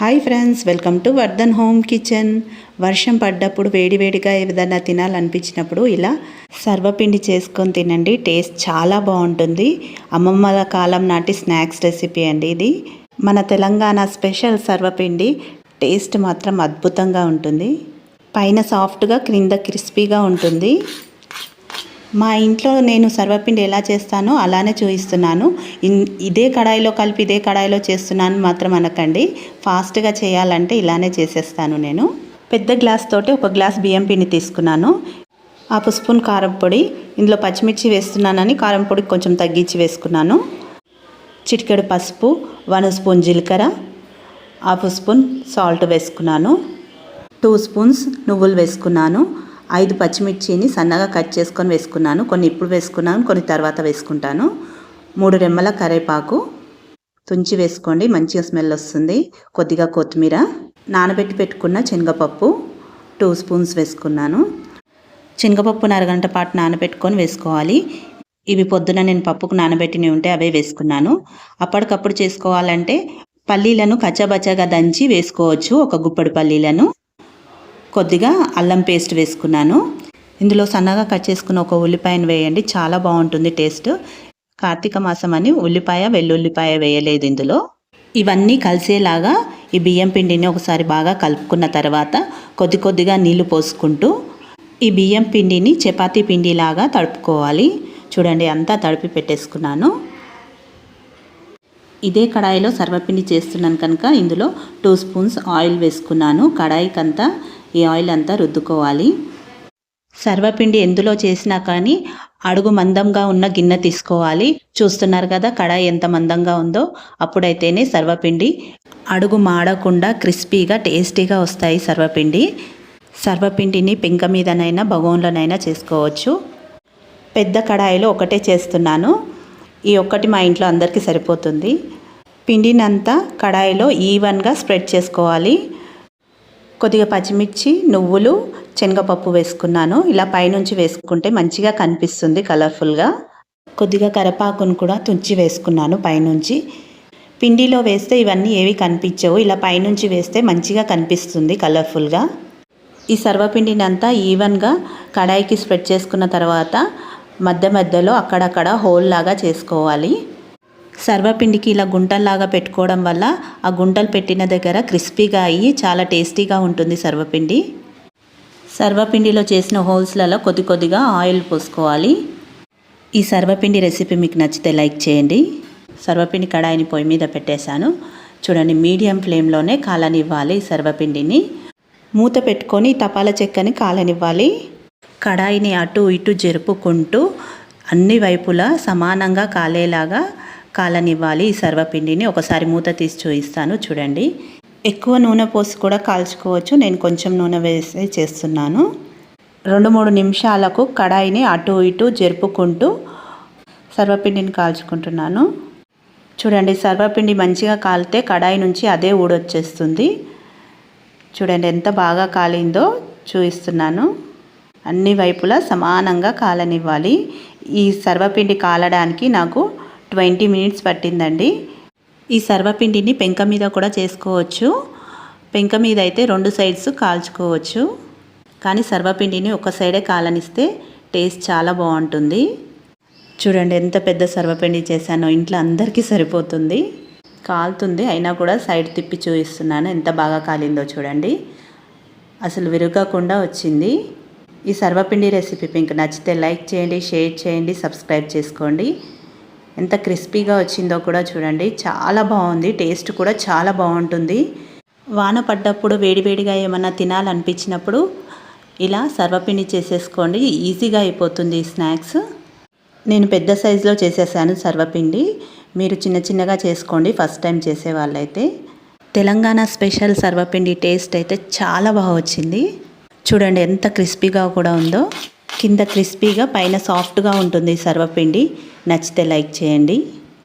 Hi friends welcome to Vardhan home kitchen. వర్షం పడ్డప్పుడు వేడివేడిగా ఏదైనా తినాలనిపించినప్పుడు ఇలా సర్వపిండి చేసుకొని తినండి. టేస్ట్ చాలా బాగుంటుంది. అమ్మమ్మల కాలం నాటి స్నాక్స్ రెసిపీ అండి ఇది. మన తెలంగాణ స్పెషల్ సర్వపిండి టేస్ట్ మాత్రం అద్భుతంగా ఉంటుంది. పైన సాఫ్ట్గా క్రింద క్రిస్పీగా ఉంటుంది. మా ఇంట్లో నేను సర్వపిండి ఎలా చేస్తానో అలానే చూపిస్తున్నాను ఇన్- ఇదే కడాయిలో కలిపి ఇదే కడాయిలో చేస్తున్నాను మాత్రం అనకండి. ఫాస్ట్గా చేయాలంటే ఇలానే చేసేస్తాను నేను. పెద్ద గ్లాస్ తోటి ఒక గ్లాస్ బియ్యం పిండి తీసుకున్నాను. హాఫ్ స్పూన్ కారం పొడి ఇందులో పచ్చిమిర్చి వేస్తున్నానని కారం పొడి కొంచెం తగ్గించి వేసుకున్నాను. చిటికెడు పసుపు వన్ స్పూన్ జీలకర్ర హాఫ్ స్పూన్ సాల్ట్ వేసుకున్నాను. టూ స్పూన్స్ నువ్వులు వేసుకున్నాను. ఐదు పచ్చిమిర్చిని సన్నగా కట్ చేసుకొని వేసుకున్నాను. కొన్ని ఇప్పుడు వేసుకున్నాను కొన్ని తర్వాత వేసుకుంటాను. మూడు రెమ్మల కరివేపాకు తుంచి వేసుకోండి మంచిగా స్మెల్ వస్తుంది. కొద్దిగా కొత్తిమీర నానబెట్టి పెట్టుకున్న శనగపప్పు టూ స్పూన్స్ వేసుకున్నాను. శనగపప్పును అరగంట పాటు నానబెట్టుకొని వేసుకోవాలి. ఇవి పొద్దున నేను పప్పుకు నానబెట్టినవి ఉంటే అవే వేసుకున్నాను. అప్పటికప్పుడు చేసుకోవాలంటే పల్లీలను కచ్చబచ్చగా దంచి వేసుకోవచ్చు. ఒక గుప్పడి పల్లీలను. కొద్దిగా అల్లం పేస్ట్ వేసుకున్నాను. ఇందులో సన్నగా కట్ చేసుకున్న ఒక ఉల్లిపాయను వేయండి. చాలా బాగుంటుంది టేస్ట్. కార్తీక మాసం అని ఉల్లిపాయ వెల్లుల్లిపాయ వేయలేదు ఇందులో. ఇవన్నీ కలిసేలాగా ఈ బియ్యం పిండిని ఒకసారి బాగా కలుపుకున్న తర్వాత కొద్ది కొద్దిగా నీళ్ళు పోసుకుంటూ ఈ బియ్యం పిండిని చపాతీ పిండిలాగా తడుపుకోవాలి. చూడండి అంతా తడిపి పెట్టేసుకున్నాను. ఇదే కడాయిలో సర్వపిండి చేస్తున్నాను కనుక ఇందులో టూ స్పూన్స్ ఆయిల్ వేసుకున్నాను. కడాయికంతా ఈ ఆయిల్ అంతా రుద్దుకోవాలి. సర్వపిండి ఎందులో చేసినా కానీ అడుగు మందంగా ఉన్న గిన్నె తీసుకోవాలి. చూస్తున్నారు కదా కడాయి ఎంత మందంగా ఉందో. అప్పుడైతేనే సర్వపిండి అడుగు మాడకుండా క్రిస్పీగా టేస్టీగా వస్తాయి సర్వపిండి. సర్వపిండిని పెంక మీదనైనా బగోన్లోనైనా చేసుకోవచ్చు. పెద్ద కడాయిలో ఒకటే చేస్తున్నాను. ఈ ఒక్కటి మా ఇంట్లో అందరికీ సరిపోతుంది. పిండినంతా కడాయిలో ఈవెన్గా స్ప్రెడ్ చేసుకోవాలి. కొద్దిగా పచ్చిమిర్చి నువ్వులు శనగపప్పు వేసుకున్నాను. ఇలా పైనుంచి వేసుకుంటే మంచిగా కనిపిస్తుంది కలర్ఫుల్గా. కొద్దిగా కరపాకును కూడా తుంచి వేసుకున్నాను పైనుంచి. పిండిలో వేస్తే ఇవన్నీ ఏవి కనిపించవు. ఇలా పైనుంచి వేస్తే మంచిగా కనిపిస్తుంది కలర్ఫుల్గా. ఈ సర్వపిండిని అంతా ఈవెన్గా కడాయికి స్ప్రెడ్ చేసుకున్న తర్వాత మధ్య మధ్యలో అక్కడక్కడ హోల్ లాగా చేసుకోవాలి. సర్వపిండికి ఇలా గుంటల్లాగా పెట్టుకోవడం వల్ల ఆ గుంటలు పెట్టిన దగ్గర క్రిస్పీగా అయ్యి చాలా టేస్టీగా ఉంటుంది సర్వపిండి. సర్వపిండిలో చేసిన హోల్స్లలో కొద్ది కొద్దిగా ఆయిల్ పోసుకోవాలి. ఈ సర్వపిండి రెసిపీ మీకు నచ్చితే లైక్ చేయండి. సర్వపిండి కడాయిని పొయ్యి మీద పెట్టేశాను. చూడండి మీడియం ఫ్లేమ్లోనే కాలనివ్వాలి ఈ సర్వపిండిని. మూత పెట్టుకొని తపాల చెక్కని కాలనివ్వాలి. కడాయిని అటు ఇటు జరుపుకుంటూ అన్ని వైపులా సమానంగా కాలేలాగా కాలనివ్వాలి ఈ సర్వపిండిని. ఒకసారి మూత తీసి చూపిస్తాను చూడండి. ఎక్కువ నూనె పోసి కూడా కాల్చుకోవచ్చు. నేను కొంచెం నూనె వేసి చేస్తున్నాను. రెండు మూడు నిమిషాలకు కడాయిని అటు ఇటు జరుపుకుంటూ సర్వపిండిని కాల్చుకుంటున్నాను. చూడండి సర్వపిండి మంచిగా కాలితే కడాయి నుంచి అదే ఊడొచ్చేస్తుంది చూడండి ఎంత బాగా కాలిందో చూపిస్తున్నాను. అన్ని వైపులా సమానంగా కాలనివ్వాలి. ఈ సర్వపిండి కాలడానికి నాకు ట్వంటీ మినిట్స్ పట్టిందండి. ఈ సర్వపిండిని పెంక మీద కూడా చేసుకోవచ్చు. పెంక మీద అయితే రెండు సైడ్స్ కాల్చుకోవచ్చు. కానీ సర్వపిండిని ఒక సైడే కాలనిస్తే టేస్ట్ చాలా బాగుంటుంది. చూడండి ఎంత పెద్ద సర్వపిండి చేశానో ఇంట్లో అందరికీ సరిపోతుంది. కాలుతుంది అయినా కూడా సైడ్ తిప్పి చూపిస్తున్నాను. ఎంత బాగా కాలిందో చూడండి. అసలు విరగకుండా వచ్చింది. ఈ సర్వపిండి రెసిపీ మీకు నచ్చితే లైక్ చేయండి షేర్ చేయండి సబ్స్క్రైబ్ చేసుకోండి. ఎంత క్రిస్పీగా వచ్చిందో కూడా చూడండి. చాలా బాగుంది. టేస్ట్ కూడా చాలా బాగుంటుంది. వాన పడ్డప్పుడు వేడివేడిగా ఏమన్నా తినాలనిపించినప్పుడు ఇలా సర్వపిండి చేసేసుకోండి. ఈజీగా అయిపోతుంది ఈ స్నాక్స్. నేను పెద్ద సైజులో చేసేసాను సర్వపిండి. మీరు చిన్న చిన్నగా చేసుకోండి. ఫస్ట్ టైం చేసే వాళ్ళైతే తెలంగాణ స్పెషల్ సర్వపిండి టేస్ట్ అయితే చాలా బాగా వచ్చింది. చూడండి ఎంత క్రిస్పీగా కూడా ఉందో. కింద క్రిస్పీగా పైన సాఫ్ట్గా ఉంటుంది సర్వపిండి. నచ్చితే లైక్ చేయండి.